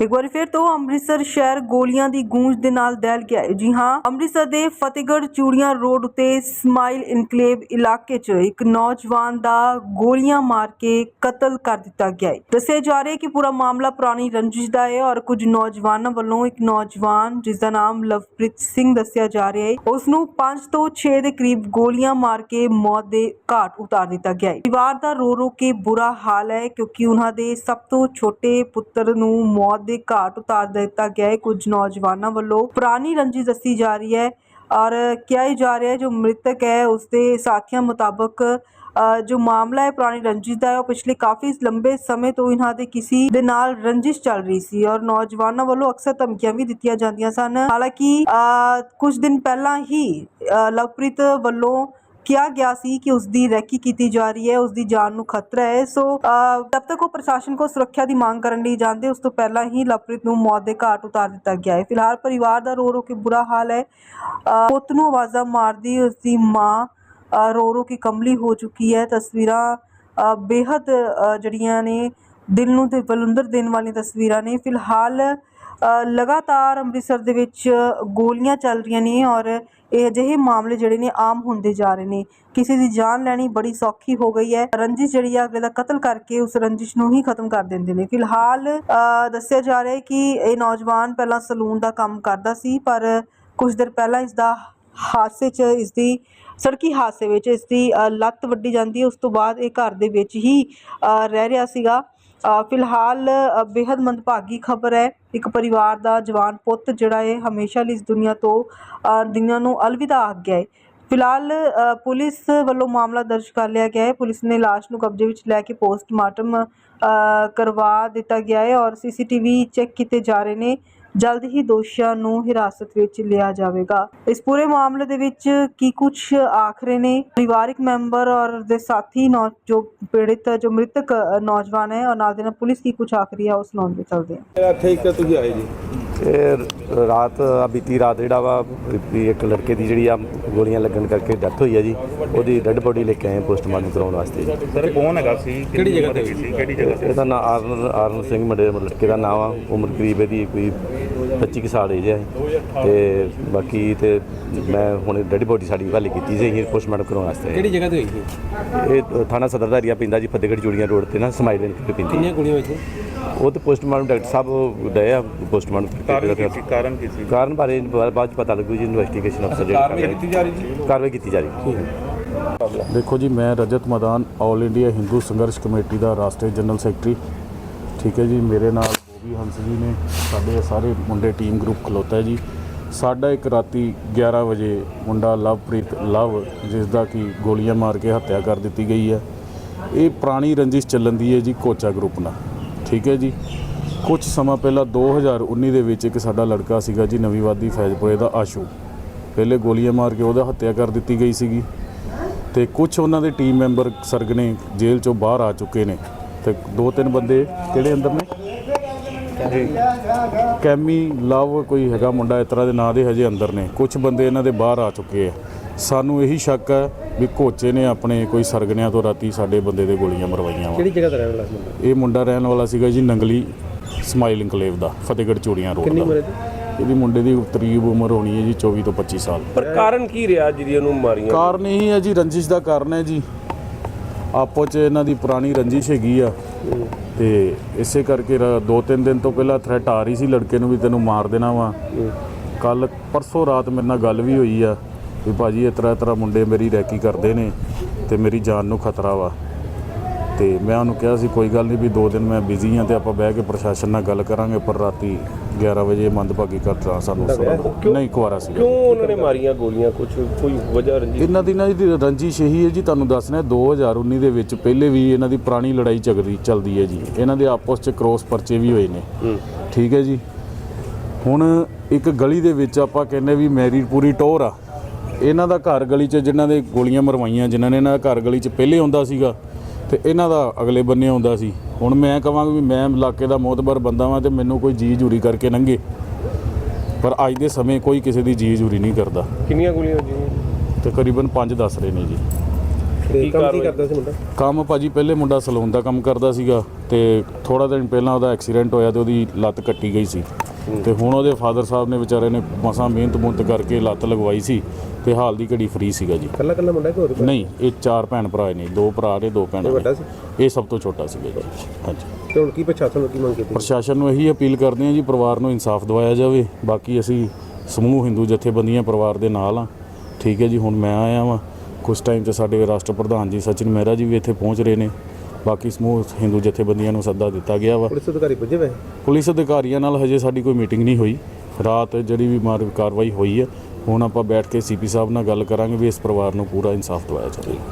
ਇੱਕ ਵਾਰ ਫਿਰ ਤੋਂ ਅੰਮ੍ਰਿਤਸਰ ਸ਼ਹਿਰ ਗੋਲੀਆਂ ਦੀ ਗੂੰਜ ਦੇ ਨਾਲ ਦਹਿਲ ਗਿਆ ਹੈ। ਜੀ ਹਾਂ, ਅੰਮ੍ਰਿਤਸਰ ਦੇ ਫਤਿਹਗੜ੍ਹ ਚੂੜੀਆਂ ਰੋਡ ਉਤੇ ਸਮਾਈਲ ਇਨਕਲੇਵ ਇਲਾਕੇ 'ਚ ਇੱਕ ਨੌਜਵਾਨ ਦਾ ਗੋਲੀਆਂ ਮਾਰ ਕੇ ਕਤਲ ਕਰ ਦਿੱਤਾ ਗਿਆ ਹੈ। ਦੱਸਿਆ ਜਾ ਰਿਹਾ ਕਿ ਪੂਰਾ ਮਾਮਲਾ ਪੁਰਾਣੀ ਰੰਜਿਸ਼ ਦਾ ਹੈ ਔਰ ਕੁਝ ਨੌਜਵਾਨਾਂ ਵੱਲੋਂ ਇੱਕ ਨੌਜਵਾਨ, ਜਿਸ ਦਾ ਨਾਮ ਲਵਪ੍ਰੀਤ ਸਿੰਘ ਦੱਸਿਆ ਜਾ ਰਿਹਾ ਹੈ, ਉਸ ਨੂੰ 5 ਤੋਂ 6 ਦੇ ਕਰੀਬ ਗੋਲੀਆਂ ਮਾਰ ਕੇ ਮੌਤ ਦੇ ਘਾਟ ਉਤਾਰ ਦਿੱਤਾ ਗਿਆ ਹੈ। ਪਰਿਵਾਰ ਦਾ ਰੋ ਰੋ ਕੇ ਬੁਰਾ ਹਾਲ ਹੈ ਕਿਉਂਕਿ ਉਹਨਾਂ ਦੇ ਸਭ ਤੋਂ ਛੋਟੇ ਪੁੱਤਰ ਨੂੰ ਮੌਤ ਦੇ ਘਾਟ ਉਤਾਰ ਦਿੱਤਾ ਗਿਆ ਹੈ। ਕੁਝ ਨੌਜਵਾਨਾਂ ਵੱਲੋਂ ਪੁਰਾਣੀ ਰੰਜਿਸ਼ ਦੱਸੀ ਜਾ ਰਹੀ ਹੈ ਔਰ ਕਿਹਾ ਹੀ ਜਾ ਰਿਹਾ ਹੈ ਜੋ ਮ੍ਰਿਤਕ ਹੈ ਉਸ ਸਾਥੀਆਂ ਮੁਤਾਬਕ ਜੋ ਮਾਮਲਾ ਹੈ ਪੁਰਾਣੀ ਰੰਜਿਸ਼ ਦਾ ਹੈ ਉਹ ਪਿਛਲੇ ਕਾਫੀ ਲੰਬੇ ਸਮੇਂ ਤੋਂ ਇਹਨਾਂ ਦੇ ਕਿਸੇ ਦੇ ਨਾਲ ਰੰਜਿਸ਼ ਚੱਲ ਰਹੀ ਸੀ ਔਰ ਨੌਜਵਾਨਾਂ ਵੱਲੋਂ ਅਕਸਰ ਧਮਕੀਆਂ ਵੀ ਦਿੱਤੀਆਂ ਜਾਂਦੀਆਂ ਸਨ। ਹਾਲਾਂਕਿ ਅ, ਕੁਝ ਦਿਨ ਪਹਿਲਾਂ ਹੀ ਲਵਪ੍ਰੀਤ ਵੱਲੋਂ ਕਿਹਾ ਗਿਆ ਸੀ ਕਿ ਉਸ ਦੀ ਰੈਕੀ ਕੀਤੀ ਜਾ ਰਹੀ ਹੈ ਉਸ ਦੀ ਜਾਨ ਨੂੰ ਖਤਰਾ ਹੈ। ਸੋ ਅ, ਤਬ ਤੱਕ ਉਹ ਪ੍ਰਸ਼ਾਸਨ ਕੋ ਸੁਰੱਖਿਆ ਦੀ ਮੰਗ ਕਰਨ ਲਈ ਜਾਂਦੇ ਉਸ ਤੋਂ ਪਹਿਲਾਂ ਹੀ ਲਵਪ੍ਰੀਤ ਨੂੰ ਮੌਤ ਦੇ ਘਾਟ ਉਤਾਰ ਦਿੱਤਾ ਗਿਆ ਹੈ। ਫਿਲਹਾਲ ਪਰਿਵਾਰ ਦਾ ਰੋ ਰੋ ਕੇ ਬੁਰਾ ਹਾਲ ਹੈ। ਪੁੱਤ ਨੂੰ ਆਵਾਜ਼ਾਂ ਮਾਰਦੀ ਉਸ ਦੀ ਮਾਂ ਰੋ ਰੋ ਕੇ ਕਮਲੀ ਹੋ ਚੁੱਕੀ ਹੈ। ਤਸਵੀਰਾਂ ਅ, ਬੇਹੱਦ ਜਿਹੜੀਆਂ ਨੇ ਦਿਲ ਨੂੰ ਤੇ ਬਲੁੰਦਰ ਦੇਣ ਵਾਲੀਆਂ ਤਸਵੀਰਾਂ ਨੇ। ਫਿਲਹਾਲ ਲਗਾਤਾਰ ਅੰਮ੍ਰਿਤਸਰ ਦੇ ਵਿੱਚ ਗੋਲੀਆਂ ਚੱਲ ਰਹੀਆਂ ਨੇ ਔਰ ਇਹ ਅਜਿਹੇ ਮਾਮਲੇ ਜਿਹੜੇ ਨੇ ਆਮ ਹੁੰਦੇ ਜਾ ਰਹੇ ਨੇ। ਕਿਸੇ ਦੀ ਜਾਨ ਲੈਣੀ ਬੜੀ ਸੌਖੀ ਹੋ ਗਈ ਹੈ। ਰੰਜਿਸ਼ ਜਿਹੜੀ ਆ, ਅਗਲੇ ਦਾ ਕਤਲ ਕਰਕੇ ਉਸ ਰੰਜਿਸ਼ ਨੂੰ ਹੀ ਖਤਮ ਕਰ ਦਿੰਦੇ ਨੇ। ਫਿਲਹਾਲ ਦੱਸਿਆ ਜਾ ਰਿਹਾ ਹੈ ਕਿ ਇਹ ਨੌਜਵਾਨ ਪਹਿਲਾਂ ਸਲੂਨ ਦਾ ਕੰਮ ਕਰਦਾ ਸੀ, ਪਰ ਕੁਝ ਦਿਨ ਪਹਿਲਾਂ ਇਸ ਦਾ ਹਾਦਸੇ 'ਚ, ਇਸ ਦੀ ਸੜਕੀ ਹਾਦਸੇ ਵਿੱਚ ਇਸ ਦੀ ਲੱਤ ਵੱਢੀ ਜਾਂਦੀ ਹੈ। ਉਸ ਤੋਂ ਬਾਅਦ ਇਹ ਘਰ ਦੇ ਵਿੱਚ ਹੀ ਰਹਿ ਰਿਹਾ ਸੀਗਾ। ਫਿਲਹਾਲ ਬੇਹੱਦ ਮੰਦਭਾਗੀ ਖਬਰ ਹੈ। ਇੱਕ ਪਰਿਵਾਰ ਦਾ ਜਵਾਨ ਪੁੱਤ ਜਿਹੜਾ ਹੈ ਹਮੇਸ਼ਾ ਲਈ ਇਸ ਦੁਨੀਆ ਤੋਂ ਦੁਨੀਆ ਨੂੰ ਅਲਵਿਦਾ ਆਖ ਗਿਆ ਹੈ। ਫਿਲਹਾਲ ਪੁਲਿਸ ਵੱਲੋਂ ਮਾਮਲਾ ਦਰਜ ਕਰ ਲਿਆ ਗਿਆ ਹੈ। ਪੁਲਿਸ ਨੇ ਲਾਸ਼ ਨੂੰ ਕਬਜ਼ੇ ਵਿੱਚ ਲੈ ਕੇ ਪੋਸਟਮਾਰਟਮ ਕਰਵਾ ਦਿੱਤਾ ਗਿਆ ਹੈ ਔਰ ਸੀਸੀਟੀਵੀ ਚੈੱਕ ਕੀਤੇ ਜਾ ਰਹੇ ਨੇ। ਜਲਦ ਹੀ ਦੋਸ਼ੀਆਂ ਨੂੰ ਹਿਰਾਸਤ ਵਿੱਚ ਲਿਆ ਜਾਵੇਗਾ। ਇਸ ਪੂਰੇ ਮਾਮਲੇ ਦੇ ਵਿੱਚ ਕੀ ਕੁਝ ਆਖਰੇ ਨੇ? ਪਰਿਵਾਰਿਕ ਮੈਂਬਰ ਔਰ ਦੇ ਸਾਥੀ ਨੌ, ਜੋ ਪੀੜਿਤ, ਜੋ ਮ੍ਰਿਤਕ ਨੌਜਵਾਨ ਹੈ, ਔਰ ਨਾਲ ਦੇ ਨਾਲ ਪੁਲਿਸ ਕੀ ਕੁਝ ਆਖਰੀ ਹੈ ਉਸ ਸੁਣਾਉਣ ਦੇ ਚਲਦੇ ਹਾਂ। ਇੱਥੇ ਇੱਕ ਤੁਸੀਂ ਆਏ ਜੀ। ਇਹ ਰਾਤ ਆ ਬੀਤੀ ਰਾਤ ਜਿਹੜਾ ਵਾ ਵੀ ਇੱਕ ਲੜਕੇ ਦੀ ਜਿਹੜੀ ਆ ਗੋਲੀਆਂ ਲੱਗਣ ਕਰਕੇ ਡੈਥ ਹੋਈ ਆ ਜੀ ਉਹਦੀ ਡੈੱਡ ਬੋਡੀ ਲੈ ਕੇ ਆਏ ਪੋਸਟਮਾਰਟਮ ਕਰਾਉਣ ਵਾਸਤੇ ਜੀ। ਸਰ ਕੌਣ ਹੈਗਾ ਸੀ? ਕਿਹੜੀ ਜਗ੍ਹਾ ਤੇ ਸੀ? ਕਿਹੜੀ ਜਗ੍ਹਾ ਤੇ ਇਹਦਾ ਨਾਮ ਆਰਨ ਆਰਨ ਸਿੰਘ ਮੁੰਡੇ ਲੜਕੇ ਦਾ ਨਾਮ ਆ ਉਮਰ ਕਰੀਬ ਇਹਦੀ ਕੋਈ 25 ਕੁ ਸਾਲ ਏਜ ਹੈ ਤੇ ਬਾਕੀ ਤੇ ਮੈਂ ਹੁਣ ਡੈੱਡ ਬੋਡੀ ਸਾਡੀ ਹਵਾਲੇ ਕੀਤੀ ਸੀ ਅਸੀਂ ਪੋਸਟਮਾਰਟਮ ਕਰਾਉਣ ਵਾਸਤੇ। ਕਿਹੜੀ ਜਗ੍ਹਾ ਤੇ ਹੋਈ ਸੀ? ਇਹ ਥਾਣਾ ਸਦਰ ਦਾ ਏਰੀਆ ਪੈਂਦਾ ਜੀ ਫਤਿਹਗੜ੍ਹ ਚੂੜੀਆਂ ਰੋਡ ਤੇ ਨਾ ਸਮਾਈਲ ਇਨਕਲੇਵ ਪੈਂਦੀ ਕਿੰਨੀਆਂ ਗੋਲੀਆਂ ਹੋਈਆਂ ਉਹ ਤੇ ਪੋਸਟਮਾਰਟਮ ਡਾਕਟਰ ਸਾਹਿਬ ਗਏ ਆ ਪੋਸਟਮਾਰਟਮ ਕਾਰਨ ਕੀ ਸੀ? ਕਾਰਨ ਕੀ ਸੀ? ਕਾਰਨ ਬਾਰੇ ਬਾਅਦ ਚ ਪਤਾ ਲੱਗੂ ਜੀ ਇਨਵੈਸਟੀਗੇਸ਼ਨ ਅਫਸਰ ਜਿਹੜੇ ਕਾਰਵਾਈ ਕਰ ਕੀਤੀ ਜਾ ਰਹੀ ਜੀ ਕਾਰਵਾਈ ਕੀਤੀ ਜਾ ਰਹੀ ਹੈ। ਦੇਖੋ ਜੀ ਮੈਂ Rajat Madan all India Hindu Sangharsh committee ਦਾ ਰਾਸ਼ਟਰੀ ਜਨਰਲ ਸੈਕਟਰੀ। ਠੀਕ ਹੈ ਜੀ ਮੇਰੇ ਨਾਲ ਜੀ ਹੰਸ ਜੀ ਨੇ ਸਾਡੇ ਸਾਰੇ ਮੁੰਡੇ ਟੀਮ ਗਰੁੱਪ ਖਲੋਤਾ ਜੀ। ਸਾਡਾ ਇੱਕ ਰਾਤੀ 11 ਵਜੇ ਮੁੰਡਾ ਲਵਪ੍ਰੀਤ, ਲਵ ਜਿਸ ਦਾ ਕਿ ਗੋਲੀਆਂ ਮਾਰ ਕੇ ਹੱਤਿਆ ਕਰ ਦਿੱਤੀ ਗਈ ਹੈ। ਇਹ ਪੁਰਾਣੀ ਰੰਜਿਸ਼ ਚੱਲਣ ਦੀ ਹੈ ਜੀ ਕੋਚਾ ਗਰੁੱਪ ਨਾਲ, ਠੀਕ ਹੈ ਜੀ। ਕੁਝ ਸਮਾਂ ਪਹਿਲਾਂ 2019 ਦੇ ਵਿੱਚ ਇੱਕ ਸਾਡਾ ਲੜਕਾ ਸੀਗਾ ਜੀ ਨਵੀਂ ਵਾਦੀ ਫੈਜ਼ਪੁਰੇ ਦਾ ਆਸ਼ੂ। ਪਹਿਲੇ ਗੋਲੀਆਂ ਮਾਰ ਕੇ ਉਹਦਾ ਹੱਤਿਆ ਕਰ ਦਿੱਤੀ ਗਈ ਸੀਗੀ। ਤੇ ਕੁਝ ਉਹਨਾਂ ਦੇ ਟੀਮ ਮੈਂਬਰ ਸਰਗਨੇ ਜੇਲ੍ਹ ਚੋਂ ਬਾਹਰ ਆ ਚੁੱਕੇ ਨੇ। ਤੇ ਦੋ ਤਿੰਨ ਬੰਦੇ ਕਿਹੜੇ ਅੰਦਰ ਨੇ? ਕੈਮੀ ਲਵ ਕੋਈ ਹੈਗਾ ਮੁੰਡਾ ਇਸ ਤਰ੍ਹਾਂ ਦੇ ਨਾਂ ਦੇ ਹਜੇ ਅੰਦਰ ਨੇ। ਕੁਝ ਬੰਦੇ ਇਹਨਾਂ ਦੇ ਬਾਹਰ ਆ ਚੁੱਕੇ ਆ। ਸਾਨੂੰ ਇਹੀ ਸ਼ੱਕ ਹੈ ਵੀ ਕੋਚੇ ਨੇ ਆਪਣੇ ਕੋਈ ਸਰਗਨਿਆਂ ਤੋਂ ਰਾਤੀ ਸਾਡੇ ਬੰਦੇ ਦੇ ਗੋਲੀਆਂ ਮਰਵਾਈਆਂ ਵਾ। ਕਿਹੜੀ ਜਗ੍ਹਾ ਤੇ ਰਹਿਣ ਵਾਲਾ ਸੀ ਮੁੰਡਾ? ਇਹ ਮੁੰਡਾ ਰਹਿਣ ਵਾਲਾ ਸੀਗਾ ਜੀ ਨੰਗਲੀ ਸਮਾਈਲ ਇਨਕਲੇਵ ਦਾ ਫਤਿਹਗੜ੍ਹ ਚੂੜੀਆਂ ਰੋਡ ਕਿੰਨੀ ਦਾ। ਉਮਰ ਹੈ ਇਹਦੀ? ਮੁੰਡੇ ਦੀ ਕਰੀਬ ਉਮਰ ਹੋਣੀ ਹੈ ਜੀ 24 ਤੋਂ 25 ਸਾਲ। ਪਰ ਕਾਰਨ ਕੀ ਰਿਹਾ ਜਿਹਦੀ ਉਹਨੂੰ ਮਾਰੀਆਂ ਕਾਰਨ ਇਹੀ ਹੈ ਜੀ ਰੰਜਿਸ਼ ਦਾ ਕਾਰਨ ਹੈ ਜੀ। ਆਪੋ ਚ ਇਹਨਾਂ ਦੀ ਪੁਰਾਣੀ ਰੰਜਿਸ਼ ਹੈਗੀ ਆ। ਤੇ ਇਸੇ ਕਰਕੇ ਰ- ਦੋ ਤਿੰਨ ਦਿਨ ਤੋਂ ਪਹਿਲਾਂ ਥ੍ਰੈਟ ਆ ਰਹੀ ਸੀ ਲੜਕੇ ਨੂੰ ਵੀ ਤੈਨੂੰ ਮਾਰ ਦੇਣਾ ਵਾ। ਕੱਲ ਪਰਸੋਂ ਰਾਤ ਮੇਰੇ ਨਾਲ ਗੱਲ ਵੀ ਹੋਈ ਆ ਵੀ ਭਾਜੀ ਇਸ ਤਰ੍ਹਾਂ ਇਸ ਤਰ੍ਹਾਂ ਮੁੰਡੇ ਮੇਰੀ ਰੈਕੀ ਕਰਦੇ ਨੇ ਤੇ ਮੇਰੀ ਜਾਨ ਨੂੰ ਖਤਰਾ ਵਾ। ਤੇ ਮੈਂ ਉਹਨੂੰ ਕਿਹਾ ਸੀ ਕੋਈ ਗੱਲ ਨਹੀਂ ਵੀ ਦੋ ਦਿਨ ਮੈਂ ਬਿਜ਼ੀ ਹਾਂ ਤੇ ਆਪਾਂ ਬਹਿ ਕੇ ਪ੍ਰਸ਼ਾਸਨ ਨਾਲ ਗੱਲ ਕਰਾਂਗੇ ਪਰ ਰਾਤੀ 11 ਵਜੇ ਮੰਦਭਾਗੀ ਘਟਨਾ ਸਾਨੂੰ ਸੁਣਨ ਨਹੀਂ ਕੁਆਰਾ ਸੀ ਕਿਉਂ ਉਹਨਾਂ ਨੇ ਮਾਰੀਆਂ ਗੋਲੀਆਂ? ਕੁਝ ਕੋਈ ਵਜ੍ਹਾ ਰੰਜੀ ਇਹਨਾਂ ਦੀ ਨਾ ਜੀ ਰੰਜਿਸ਼ ਇਹੀ ਹੈ ਜੀ ਤੁਹਾਨੂੰ ਦੱਸਣਾ 2019 ਦੇ ਵਿੱਚ ਪਹਿਲੇ ਵੀ ਇਹਨਾਂ ਦੀ ਪੁਰਾਣੀ ਲੜਾਈ ਝਗੜੀ ਚੱਲਦੀ ਹੈ ਜੀ। ਇਹਨਾਂ ਦੇ ਆਪਸ 'ਚ ਕ੍ਰੋਸ ਪਰਚੇ ਵੀ ਹੋਏ ਨੇ। ਠੀਕ ਹੈ ਜੀ। ਹੁਣ ਇੱਕ ਗਲੀ ਦੇ ਵਿੱਚ ਆਪਾਂ ਕਹਿੰਦੇ ਵੀ ਮੈਰੀ ਪੂਰੀ ਟੋਰ ਆ। ਇਹਨਾਂ ਦਾ ਘਰ ਗਲੀ 'ਚ ਜਿਨ੍ਹਾਂ ਦੇ ਗੋਲੀਆਂ ਮਰਵਾਈਆਂ ਜਿਨ੍ਹਾਂ ਨੇ ਇਹਨਾਂ ਦਾ ਘਰ ਗਲੀ 'ਚ ਪਹਿਲੇ ਆਉਂਦਾ ਸੀਗਾ ਤੇ ਇਹਨਾਂ ਦਾ ਅਗਲੇ ਬੰਨੇ ਆਉਂਦਾ ਸੀ। ਹੁਣ ਮੈਂ ਕਹਾਂਗਾ ਵੀ ਮੈਂ ਇਲਾਕੇ ਦਾ ਮੋਤਬਰ ਬੰਦਾ ਵਾਂ ਤੇ ਮੈਨੂੰ ਕੋਈ ਜੀ ਜੂਰੀ ਕਰਕੇ ਲੰਘੇ ਪਰ ਅੱਜ ਦੇ ਸਮੇਂ ਕੋਈ ਕਿਸੇ ਦੀ ਜੀ ਜੂਰੀ ਨਹੀਂ ਕਰਦਾ। ਕਿੰਨੀਆਂ ਗੋਲੀਆਂ ਜੀ ਤਕਰੀਬਨ 5 ਦੱਸ ਰਹੇ ਨੇ ਜੀ। ਕੀ ਕੰਮ ਕੀ ਕਰਦਾ ਸੀ ਮੁੰਡਾ? ਕੰਮ ਭਾਜੀ ਪਹਿਲੇ ਮੁੰਡਾ ਸਲੂਨ ਦਾ ਕੰਮ ਕਰਦਾ ਸੀਗਾ ਤੇ ਥੋੜਾ ਦਿਨ ਪਹਿਲਾਂ ਉਹਦਾ ਐਕਸੀਡੈਂਟ ਹੋਇਆ ਤੇ ਉਹਦੀ ਲੱਤ ਕੱਟੀ ਗਈ ਸੀ। ਤੇ ਹੁਣ ਉਹਦੇ ਫਾਦਰ ਸਾਹਿਬ ਨੇ ਵਿਚਾਰੇ ਨੇ ਮਸਾਂ ਮਿਹਨਤ ਮੁਹਨਤ ਕਰਕੇ ਲੱਤ ਲਗਵਾਈ ਸੀ ਤੇ ਹਾਲ ਦੀ ਘੜੀ ਫ੍ਰੀ ਸੀਗਾ ਜੀ। ਕੱਲਾ ਕੱਲਾ ਮੁੰਡਾ ਕਿ ਹੋਰ ਨਹੀਂ ਇਹ ਚਾਰ ਭੈਣ ਭਰਾ ਨੇ ਦੋ ਭਰਾ ਨੇ ਦੋ ਭੈਣਾਂ ਵੱਡਾ ਨੇ। ਇਹ ਸਭ ਤੋਂ ਛੋਟਾ ਸੀਗਾ ਜੀ। ਹਾਂਜੀ। ਤੇ ਹੁਣ ਕੀ ਪ੍ਰਸ਼ਾਸਨ ਨੂੰ ਕੀ ਮੰਗ ਕੀਤੀ ਪ੍ਰਸ਼ਾਸਨ ਨੂੰ ਇਹੀ ਅਪੀਲ ਕਰਦੇ ਹਾਂ ਜੀ ਪਰਿਵਾਰ ਨੂੰ ਇਨਸਾਫ ਦਿਵਾਇਆ ਜਾਵੇ। ਬਾਕੀ ਅਸੀਂ ਸਮੂਹ ਹਿੰਦੂ ਜਥੇਬੰਦੀਆਂ ਪਰਿਵਾਰ ਦੇ ਨਾਲ ਆ ਠੀਕ ਹੈ ਜੀ ਹੁਣ ਮੈਂ ਆਇਆ ਵਾਂ। ਕੁਝ ਟਾਈਮ 'ਚ ਸਾਡੇ ਰਾਸ਼ਟਰ ਪ੍ਰਧਾਨ ਜੀ ਸਚਿਨ ਮਹਿਰਾ ਜੀ ਵੀ ਇੱਥੇ ਪਹੁੰਚ ਰਹੇ ਨੇ। ਬਾਕੀ ਸਮੂਹ ਹਿੰਦੂ ਜਥੇਬੰਦੀਆਂ ਨੂੰ ਸੱਦਾ ਦਿੱਤਾ ਗਿਆ ਵਾ। ਪੁਲਿਸ ਅਧਿਕਾਰੀ ਪੁੱਜੇ ਵੇ? ਪੁਲਿਸ ਅਧਿਕਾਰੀਆਂ ਨਾਲ ਹਜੇ ਸਾਡੀ ਕੋਈ ਮੀਟਿੰਗ ਨਹੀਂ ਹੋਈ। ਰਾਤ ਜਿਹੜੀ ਵੀ ਮਾਰ ਕਾਰਵਾਈ ਹੋਈ ਹੈ ਹੁਣ ਆਪਾਂ ਬੈਠ ਕੇ ਸੀਪੀ ਸਾਹਿਬ ਨਾਲ ਗੱਲ ਕਰਾਂਗੇ ਵੀ ਇਸ ਪਰਿਵਾਰ ਨੂੰ ਪੂਰਾ ਇਨਸਾਫ ਦਿਵਾਇਆ ਜਾਵੇ